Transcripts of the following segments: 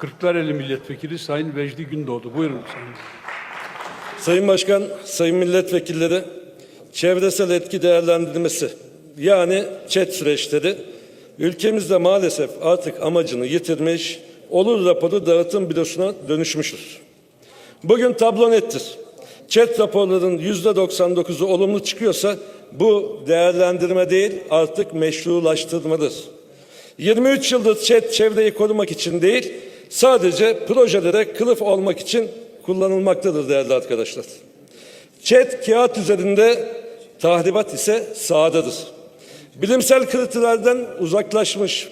Kırklareli Milletvekili Sayın Vecdi Gündoğdu. Buyurun Sayın. Sayın Başkan, Sayın Milletvekilleri, çevresel etki değerlendirmesi yani ÇED süreçleri ülkemizde maalesef artık amacını yitirmiş, olur raporu dağıtım bürosuna dönüşmüştür. Bugün tablo nettir. ÇED raporlarının yüzde 99'u olumlu çıkıyorsa bu değerlendirme değil artık meşrulaştırmadır. 23 yıldır ÇED çevreyi korumak için değil sadece projelere kılıf olmak için kullanılmaktadır değerli arkadaşlar. ÇED kağıt üzerinde tahribat ise sahadadır. Bilimsel kriterlerden uzaklaşmış,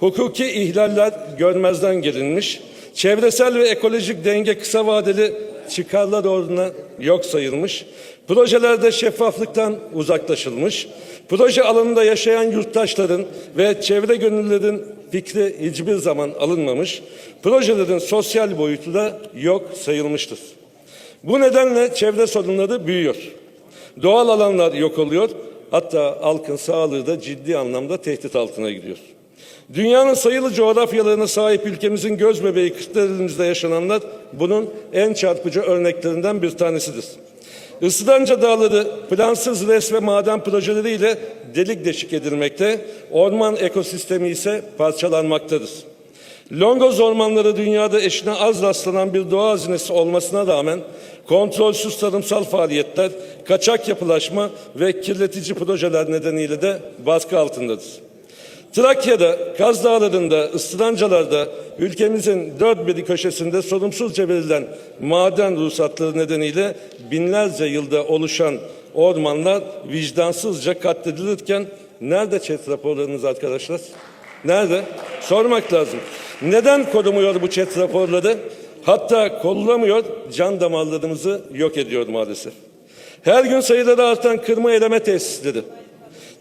hukuki ihlaller görmezden gelinmiş, çevresel ve ekolojik denge kısa vadeli çıkarlar uğruna yok sayılmış, projelerde şeffaflıktan uzaklaşılmış, proje alanında yaşayan yurttaşların ve çevre gönüllülerin fikri hiçbir zaman alınmamış, projelerin sosyal boyutu da yok sayılmıştır. Bu nedenle çevre sorunları büyüyor. Doğal alanlar yok oluyor. Hatta halkın sağlığı da ciddi anlamda tehdit altına gidiyor. Dünyanın sayılı coğrafyalarına sahip ülkemizin göz bebeği Kırklareli'mizde yaşananlar bunun en çarpıcı örneklerinden bir tanesidir. Isıdanca Dağları plansız res ve maden projeleriyle delik deşik edilmekte, orman ekosistemi ise parçalanmaktadır. Longoz ormanları dünyada eşine az rastlanan bir doğa hazinesi olmasına rağmen kontrolsüz tarımsal faaliyetler, kaçak yapılaşma ve kirletici projeler nedeniyle de baskı altındadır. Trakya'da, Kaz Dağları'nda, Istırancalar'da ülkemizin dört bir köşesinde sorumsuzca verilen maden ruhsatları nedeniyle binlerce yılda oluşan ormanlar vicdansızca katledilirken nerede çet raporlarınız arkadaşlar? Nerede? Sormak lazım. Neden korumuyor bu çet raporları? Hatta kollamıyor, can damarlarımızı yok ediyor maalesef. Her gün sayıları artan kırma eleme tesisleri,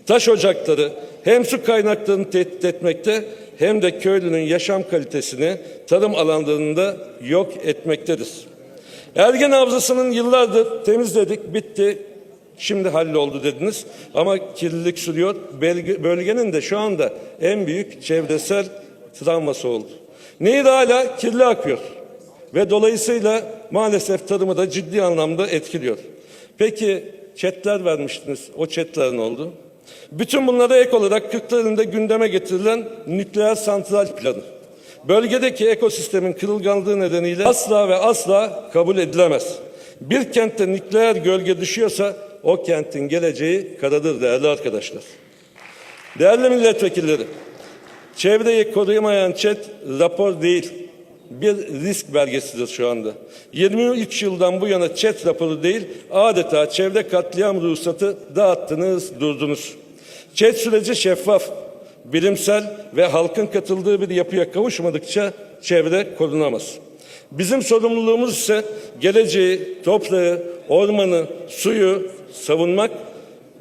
taş ocakları hem su kaynaklarını tehdit etmekte hem de köylünün yaşam kalitesini tarım alanlarında yok etmektedir. Ergen Havzası'nın yıllardır temizledik, bitti, şimdi halloldu dediniz. Ama kirlilik sürüyor. Bölgenin de şu anda en büyük çevresel travması oldu. Nehir hala kirli akıyor ve dolayısıyla maalesef tarımı da ciddi anlamda etkiliyor. Peki çetler vermiştiniz. O çetler ne oldu? Bütün bunlara ek olarak Kırklareli'nde gündeme getirilen nükleer santral planı. Bölgedeki ekosistemin kırılganlığı nedeniyle asla ve asla kabul edilemez. Bir kentte nükleer gölge düşüyorsa o kentin geleceği karadır değerli arkadaşlar. Değerli milletvekilleri, çevreyi koruyamayan çet rapor değil, bir risk belgesidir şu anda. 23 yıldan bu yana çet raporu değil, adeta çevre katliam ruhsatı dağıttınız, durdunuz. Çet süreci şeffaf, bilimsel ve halkın katıldığı bir yapıya kavuşmadıkça çevre korunamaz. Bizim sorumluluğumuz ise geleceği, toprağı, ormanı, suyu savunmak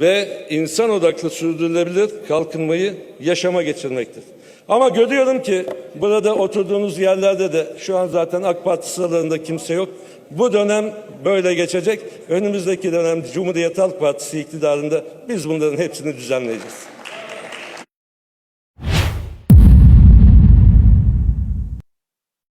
ve insan odaklı sürdürülebilir kalkınmayı yaşama geçirmektir. Ama görüyorum ki burada oturduğunuz yerlerde de şu an zaten AK Parti sıralarında kimse yok. Bu dönem böyle geçecek. Önümüzdeki dönem Cumhuriyet Halk Partisi iktidarında biz bunların hepsini düzenleyeceğiz.